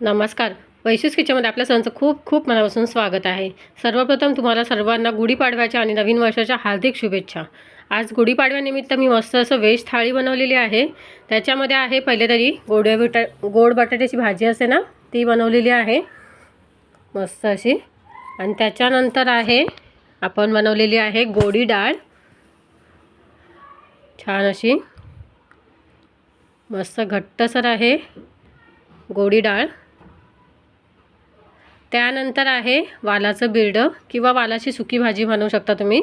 नमस्कार. वैशिष किचनमध्ये आपल्या सर्वांचं खूप खूप मनापासून स्वागत आहे. सर्वप्रथम तुम्हाला सर्वांना गुढीपाडव्याच्या आणि नवीन वर्षाच्या हार्दिक शुभेच्छा. आज गुढीपाडव्यानिमित्त मी मस्त असं व्हेज थाळी बनवलेली आहे. त्याच्यामध्ये आहे पहिले तरी गोड बटा गोड बटाट्याची भाजी असते ना ती बनवलेली आहे. मस्त अशी. आणि त्याच्यानंतर आहे आपण बनवलेली आहे गोडी डाळ. छान अशी. मस्त घट्टसर आहे गोडी डाळ. त्यानंतर आहे वालाचं बिरडं किंवा वालाची सुकी भाजी म्हणू शकता तुम्ही.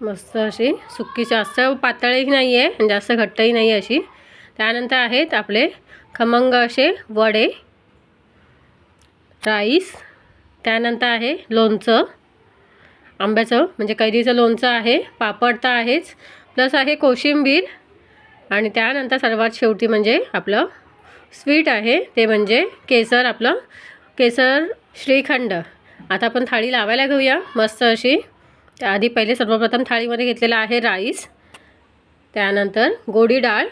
मस्त अशी सुकी जास्त पातळही नाही आहे आणि जास्त घट्टही नाही आहे अशी. त्यानंतर आहेत आपले खमंग असे वडे राईस त्यानंतर आहे लोणचं आंब्याचं म्हणजे कैरीचं लोणचं आहे पापड तर आहेच. प्लस आहे कोशिंबीर आणि त्यानंतर सर्वात शेवटी म्हणजे आपलं स्वीट आहे ते म्हणजे केसर आपलं केसर श्रीखंड. आता आपण थाळी लावायला घेऊया मस्त अशी. आधी पहिले सर्वप्रथम थाळीमध्ये घेतलेला आहे राईस. त्यानंतर गोडी डाळ.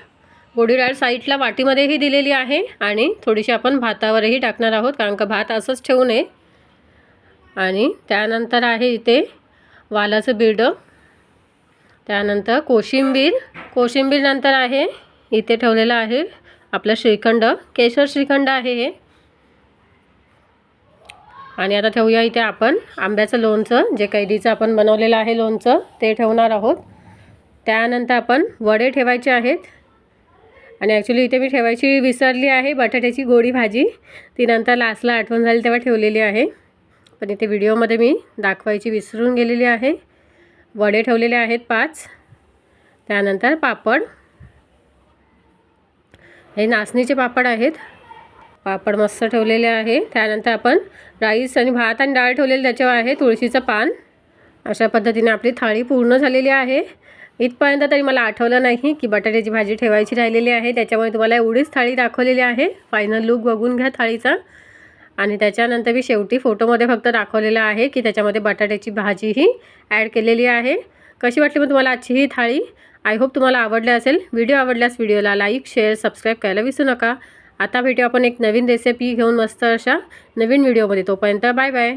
गोडी डाळ साईडला वाटीमध्येही दिलेली आहे आणि थोडीशी आपण भातावरही टाकणार आहोत कारण का भात असंच ठेवू नये. आणि त्यानंतर आहे इथे वालाचं बिरडं त्यानंतर कोशिंबीर. कोशिंबीर नंतर आहे इथे ठेवलेलं आहे आपलं श्रीखंड. केशर श्रीखंड आहे हे. आणि आता ठेवूया इथे आपण आंब्याचं लोणचं जे कैरीचं आपण बनवलेलं आहे लोणचं ते ठेवणार आहोत. त्यानंतर आपण वडे ठेवायचे आहेत. आणि ॲक्च्युली इथे मी ठेवायची विसरली आहे बटाट्याची गोडी भाजी. ती नंतर लास्टला आठवण झाली तेव्हा ठेवलेली आहे. पण इथे व्हिडिओमध्ये मी दाखवायची विसरून गेलेली आहे. वडे ठेवलेले आहेत पाच. त्यानंतर पापड. हे नाचणीचे पापड आहेत. पापड मस्त ठेवलेले आहे. त्यानंतर आपण राईस आणि भात आणि डाळ ठेवलेली त्याच्यावर आहे. तुळशीचं पान. अशा पद्धतीने आपली थाळी पूर्ण झालेली आहे. इथपर्यंत तरी मला आठवलं नाही की बटाट्याची भाजी ठेवायची राहिलेली आहे. त्याच्यामुळे तुम्हाला एवढीच थाळी दाखवलेली आहे. फायनल लुक बघून घ्या थाळीचा. आणि त्याच्यानंतर मी शेवटी फोटोमध्ये फक्त दाखवलेलं आहे की त्याच्यामध्ये बटाट्याची भाजीही ॲड केलेली आहे. कशी वाटली मग तुम्हाला आजची ही थाळी? आय होप तुम्हाला आवडले असेल. व्हिडिओ आवडल्यास व्हिडिओला लाईक शेअर सबस्क्राईब करायला विसरू नका. आता भेटू आपण एक नवीन रेसिपी घेऊन मस्त अशा नवीन व्हिडिओमध्ये तोपर्यंत बाय बाय